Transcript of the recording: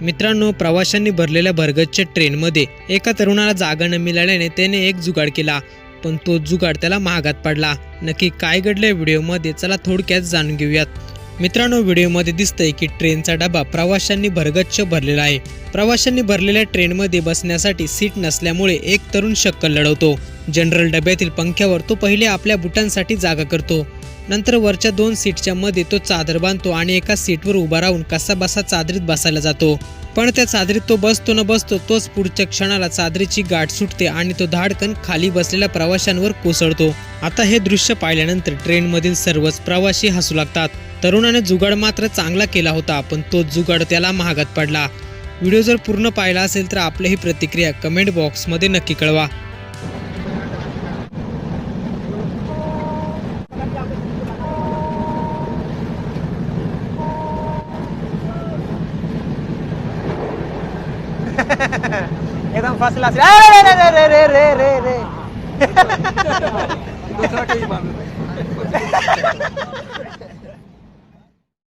मित्रांनो प्रवाशांनी भरलेल्या भरगतच्या ट्रेनमध्ये एका तरुणाला जागा न मिळाल्याने त्याने एक जुगाड केला पण तो जुगाड त्याला महागात पडला. नक्की काय घडलं व्हिडिओमध्ये चला थोडक्यात जाणून घेऊयात. मित्रांनो व्हिडिओमध्ये दिसतंय की ट्रेनचा डबा प्रवाशांनी भरगच्च भरलेला आहे. प्रवाशांनी भरलेल्या ट्रेनमध्ये बसण्यासाठी सीट नसल्यामुळे एक तरुण शक्कल लढवतो. जनरल डब्यातील पंख्यावर तो पहिले आपल्या बुटांसाठी जागा करतो. नंतर वरच्या दोन सीटच्या मध्ये तो चादर बांधतो आणि एका सीटवर उभा राहून कसा बसा चादरीत बसायला जातो. पण त्या चादरीत तो बसतो न बसतो तोच पुढच्या क्षणाला चादरीची गाठ सुटते आणि तो धाडकन खाली बसलेल्या प्रवाशांवर कोसळतो. आता हे दृश्य पाहिल्यानंतर ट्रेनमधील सर्वच प्रवासी हसू लागतात. तरुणाने जुगाड मात्र चांगला केला होता पण तो जुगाड त्याला महागात पडला. व्हिडिओ जर पूर्ण पाहिला असेल तर आपली ही प्रतिक्रिया कमेंट बॉक्समध्ये नक्की कळवा. es tan fácil hacer.